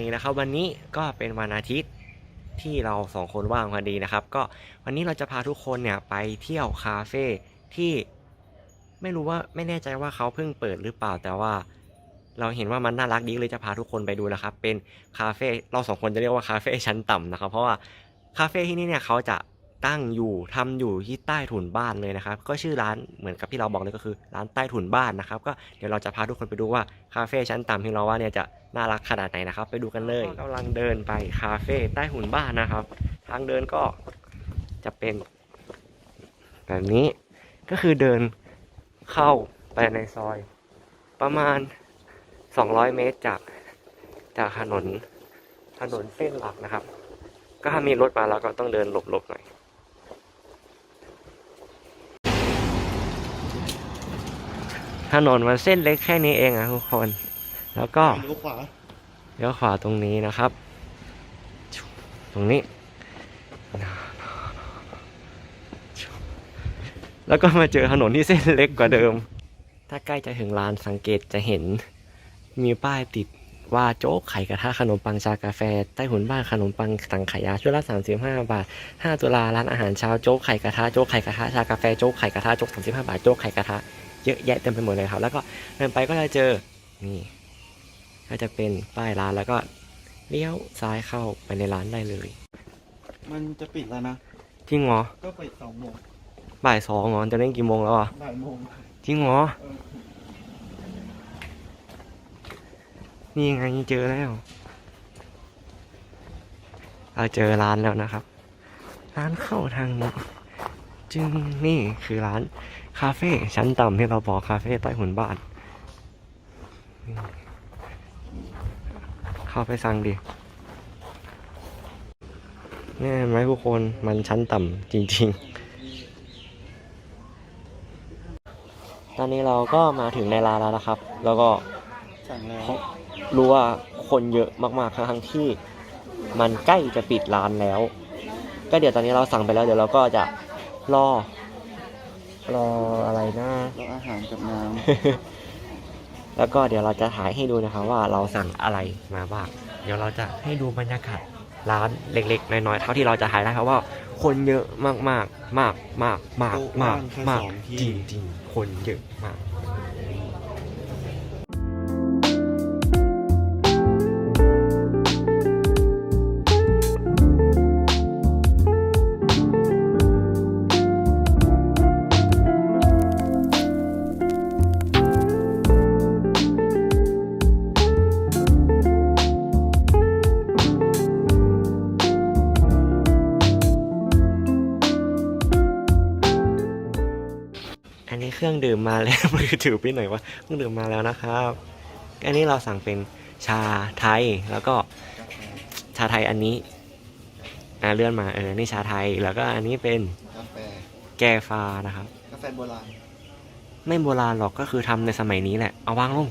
นี่นะครับ วันนี้ก็เป็นวันอาทิตย์ที่เราสองคนว่างพอดีนะครับ ก็วันนี้เราจะพาทุกคนเนี่ยไปเที่ยวคาเฟ่ที่ไม่รู้ว่าไม่แน่ใจว่าเขาเพิ่งเปิดหรือเปล่าแต่ว่า เราเห็นว่ามันน่ารักดีเลยจะพาทุกคนไปดูนะครับ เป็นคาเฟ่เราสองคนจะเรียกว่าคาเฟ่ชั้นต่ำนะครับ เพราะว่าคาเฟ่ที่นี่เนี่ยเขาจะ ตั้งอยู่ทำอยู่ที่ใต้ถุนบ้านเลยนะครับ ก็ชื่อร้านเหมือนกับที่เราบอกเลยก็คือร้านใต้ถุนบ้านนะครับ ก็เดี๋ยวเราจะพาทุกคนไปดูว่าคาเฟ่ชั้นต่ำที่เราว่าเนี่ยจะน่ารักขนาดไหนนะครับ ไปดูกันเลยกำลังเดินไปคาเฟ่ใต้ถุนบ้านนะครับ ทางเดินก็จะเป็นแบบนี้ก็คือเดินเข้าไปในซอย ประมาณ 200 เมตรจากจากถนนถนนเส้นหลักนะครับ ก็ถ้ามีรถมาเราก็ต้องเดินหลบๆหน่อย ถนนมันเส้นเล็กแค่นี้เองอะทุกคน แล้วก็เลี้ยวขวาเลี้ยวขวาตรงนี้นะครับ ตรงนี้ แล้วก็มาเจอถนนที่เส้นเล็กกว่าเดิม ถ้าใกล้จะถึงร้านสังเกตจะเห็น มีป้ายติดว่าโจ๊กไข่กระทะขนมปังชากาแฟ ใต้หุ่นบ้านขนมปังสังขยาชุดละ35 บาท 5 ตุลาร้านอาหารเช้าโจ๊กไข่กระทะโจ๊กไข่กระทะชากาแฟโจ๊กไข่กระทะโจ๊ก35 บาทโจ๊กไข่กระทะ เยอะแยะเต็มไปหมดเลยครับ แล้วก็เดินไปก็จะเจอนี่ก็จะเป็นป้ายร้านแล้วก็เลี้ยวซ้ายเข้าไปในร้านได้เลย มันจะปิดแล้วนะจริงเหรอก็ปิดสองโมงบ่ายสองเหรอจะเล่นกี่โมงแล้วอะบ่ายโมงจริงเหรอเออนี่ไงเจอแล้วเราเจอร้านแล้วนะครับ ร้านเข้าทางนี้จึงนี่คือร้าน คาเฟ่ชั้นต่ำที่เราบอกคาเฟ่ใต้หุ่นบ้าน เข้าไปสั่งดินี่ไหมทุกคนมันชั้นต่ำจริงๆ ตอนนี้เราก็มาถึงในร้านแล้วนะครับ แล้วก็รู้ว่าคนเยอะมากๆทั้งที่มันใกล้จะปิดร้านแล้ว ก็เดี๋ยวตอนนี้เราสั่งไปแล้วเดี๋ยวเราก็จะรอ รออะไรนะแล้วอาหารกับน้แล้วก็เดี๋ยวเราจะถ่ายให้ดูนะครับว่าเราสั่งอะไรมาบ้าง เดี๋ยวเราจะให้ดูบรรยากาศร้านเล็กๆ น้อยๆ เท่าที่เราจะถ่ายได้ครับว่า คนเยอะมากๆ มากมากมากมากมากมากจริงจริงๆ คนเยอะมาก รื่องดื่มมาแล้วมือถือไปหน่อยวะเครื่องดื่มมาแล้วนะครับ อันนี้เราสั่งเป็นชาไทยแล้วก็ชาไทยอันนี้อ่าเลื่อนมาเออนี่ชาไทยแล้วก็อันนี้เป็นำกาแฟแกฟ้านะครับ กาแฟโบราณไม่โบราณหรอกก็คือทำในสมัยนี้แหละ เอาวางลง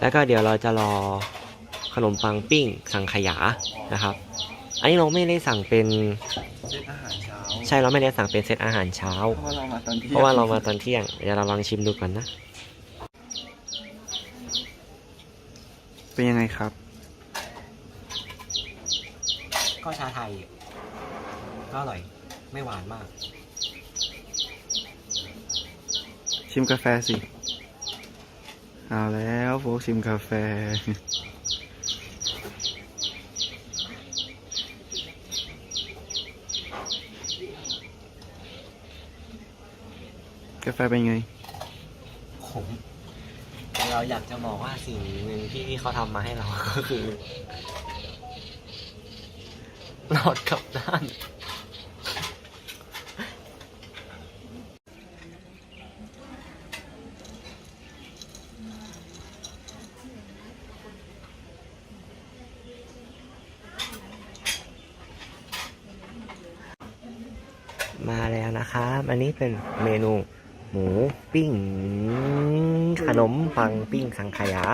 แล้วก็เดี๋ยวเราจะรอขนมปังปิ้งสังขยานะครับ อันนี้เราไม่ได้สั่งเป็นเซตอาหารเช้าใช่เราไม่ได้สั่งเป็นเซตอาหารเช้า เพราะว่าเรามาตอนที่เพราะว่าเรามาตอนเที่ยงเดี๋ยวเราลองชิมดูก่อนนะ เป็นยังไงครับ ก็ชาไทย ก็อร่อย ไม่หวานมาก ชิมกาแฟสิ เอาแล้วโฟกชิมกาแฟ แฟเป็นไงขมเราอยากจะบอกว่าสิ่งหนึ่งที่เขาทำมาให้เราก็คือ หลอดกลับด้าน มาแล้วนะครับ อันนี้เป็นเมนู หมูปิ้ง ขนมปังปิ้งสังขยา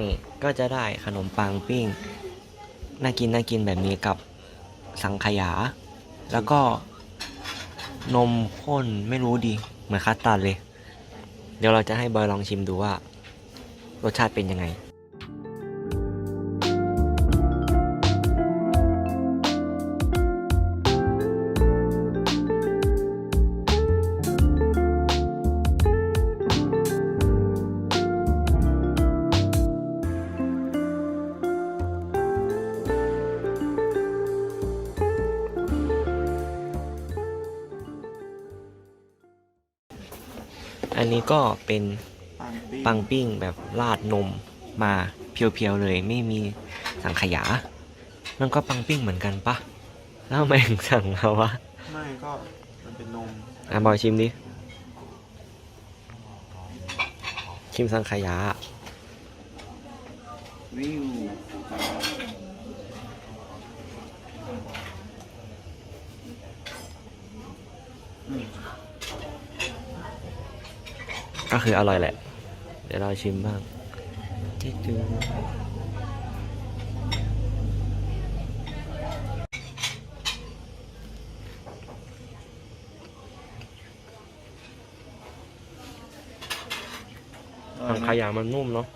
นี่ก็จะได้ขนมปังปิ้ง น่ากินน่ากินแบบนี้กับสังขยา แล้วก็นมข้นไม่รู้ดี เหมือนคัสตาร์ดเลย เดี๋ยวเราจะให้บอยลองชิมดูว่า รสชาติเป็นยังไง อันนี้ก็เป็นปังปิ้งแบบราดนมมาเพียวๆเลย ไม่มีสังขยา มันก็ปังปิ้งเหมือนกันปะแล้วทำไมถึงสั่งมาวะ ไม่ก็มันเป็นนม อะบอยชิมดิ ชิมสังขยาวิว ก็คืออร่อยแหละ เดี๋ยวเราชิมบ้างจิ๊ดจูสังขยามันนุ่มเนาะ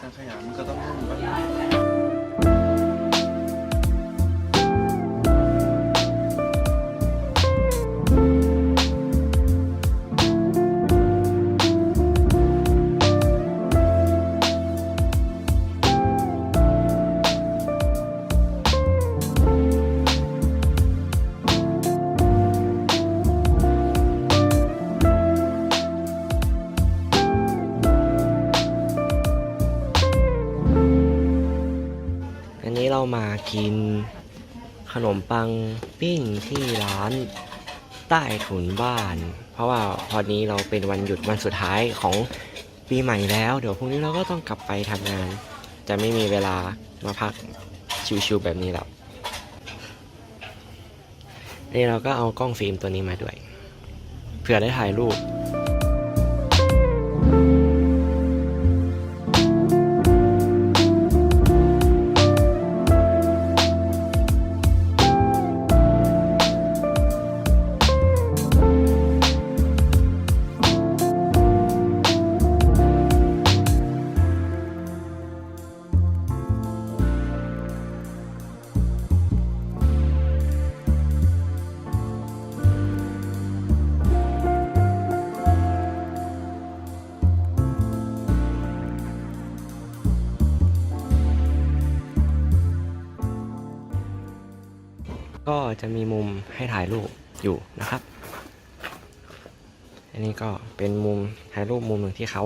สังขยามันก็ต้องนุ่มปะ กิน ขนมปังปิ้งที่ร้านใต้ถุนบ้าน เพราะว่าพอนี้เราเป็นวันหยุดวันสุดท้ายของปีใหม่แล้ว เดี๋ยวพรุ่งนี้เราก็ต้องกลับไปทำงาน จะไม่มีเวลามาพักชิวๆแบบนี้แล้วนี่เราก็เอากล้องฟิล์มตัวนี้มาด้วย เผื่อได้ถ่ายรูป ก็จะมีมุมให้ถ่ายรูปอยู่นะครับ อันนี้ก็เป็นมุมถ่ายรูปมุมหนึ่งที่เขา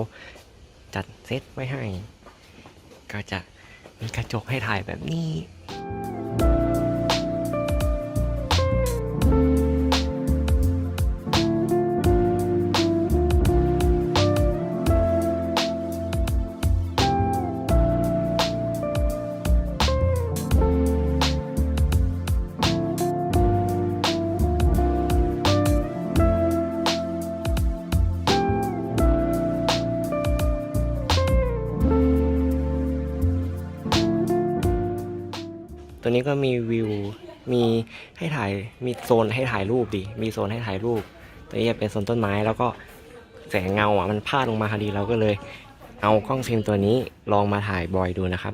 จัดเซตไว้ให้ ก็จะมีกระจกให้ถ่ายแบบนี้ ตัวนี้ก็มีวิว มีให้ถ่าย มีโซนให้ถ่ายรูปดี มีโซนให้ถ่ายรูป ตัวนี้จะเป็นโซนต้นไม้แล้วก็แสงเงาอะมันพาดลงมาพอดีเราก็เลย เอากล้องฟิล์มตัวนี้ลองมาถ่ายบอยดูนะครับ